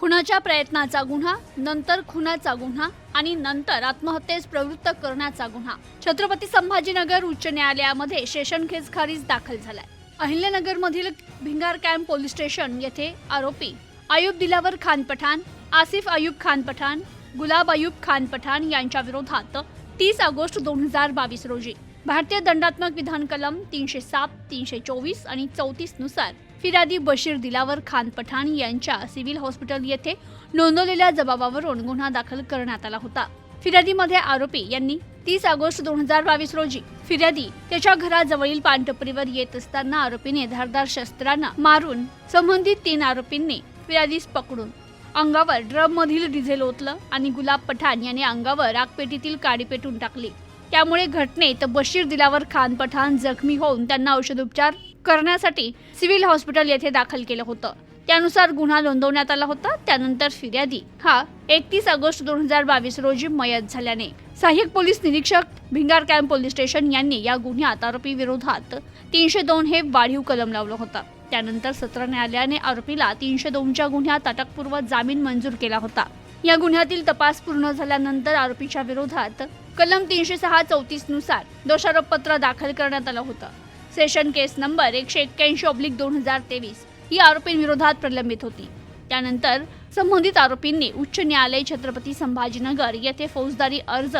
खुनाच्या प्रयत्नाचा गुन्हा नंतर खुनाचा गुन्हा आणि नंतर आत्महत्येस प्रवृत्त करण्याचा गुन्हा. छत्रपती संभाजीनगर उच्च न्यायालयामध्ये सेशन खारीज दाखल झालाय. अहिल्यानगरमधील भिंगार कॅम्प पोलीस स्टेशन येथे आरोपी आयुब दिलावर खान पठाण आसिफ आयुब खान पठाण गुलाब आयुब खान पठाण यांच्या विरोधात तीस ऑगस्ट दोन हजार बावीस रोजी भारतीय दंडात्मक विधान कलम तीनशे सात तीनशे चोवीस आणि चौतीसनुसार फिर्यादी बशीर दिलावर खान पठाण यांच्या सिव्हिल हॉस्पिटल येथे नोंदवलेल्या जबाबावरून गुन्हा दाखल करण्यात आला होता. फिर्यादीमध्ये आरोपी यांनी तीस ऑगस्ट दोन हजार बावीस रोजी फिर्यादी त्याच्या घराजवळील पानटपरीवर येत असताना आरोपीने धारदार शस्त्रानं मारून संबंधित तीन आरोपींनी फिर्यादीस पकडून अंगावर ड्रम मधील डिझेल ओतलं आणि गुलाब पठाण याने अंगावर आगपेटीतील काडी पेटून टाकली. त्यामुळे घटनेत बशीर दिलावर खान पठाण जखमी होऊन त्यांना औषधोपचार करण्यासाठी सिव्हिल हॉस्पिटल येथे दाखल केलं होतं. त्यानुसार गुन्हा नोंदवण्यात आला होता त्यानंतर फिर्यादी. हा एकतीस ऑगस्ट दोन हजार बावीस रोजी मयत झाल्याने. सहाय्यक पोलीस निरीक्षक भिंगार कॅम्प पोलीस स्टेशन यांनी या गुन्ह्यात आरोपी विरोधात तीनशे दोन हे वाढीव कलम लावलं होतं. त्यानंतर सत्र न्यायालयाने आरोपीला तीनशे दोनच्या गुन्ह्यात अटकपूर्व जामीन मंजूर केला होता. या गुन्ह्यातील तपास पूर्ण झाल्यानंतर आरोपीच्या विरोधात कलम तीनशे सहा चौतीसनुसार दोषारोपपत्र दाखल करण्यात आलं होतं. सेशन केस नंबर एकशे एक्क्याऐंशी ऑब्लिक दोन हजार तेवीस ही आरोपींविरोधात प्रलंबित होती. त्यानंतर संबंधित आरोपींनी उच्च न्यायालय छत्रपती संभाजीनगर येथे फौजदारी अर्ज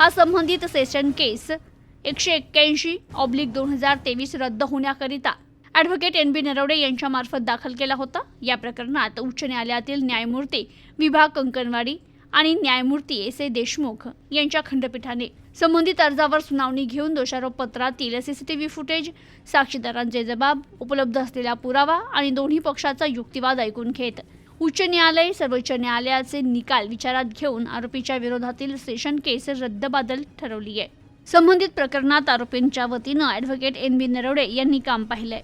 हा संबंधित सेशन केस एकशे एक्क्याऐंशी ऑब्लिक दोन हजार तेवीस रद्द होण्याकरिता ॲडव्होकेट एन बी नरवडे यांच्यामार्फत दाखल केला होता. या प्रकरणात उच्च न्यायालयातील न्यायमूर्ती विभाग कंकणवाडी आणि न्यायमूर्ती एस ए देशमुख यांच्या खंडपीठाने संबंधित अर्जावर सुनावणी घेऊन दोषारोप पत्रातील सीसीटीव्ही फुटेज साक्षीदारांचे जबाब उपलब्ध असलेला पुरावा आणि दोन्ही पक्षाचा युक्तिवाद ऐकून घेत उच्च न्यायालय सर्वोच्च न्यायालयाचे निकाल विचारात घेऊन आरोपीच्या विरोधातील सेशन केस रद्दबादल ठरवली आहे. संबंधित प्रकरणात आरोपींच्या वतीनं ॲडव्होकेट एन बी नरवडे यांनी काम पाहिलंय.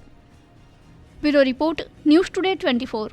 Bureau report news today twenty four.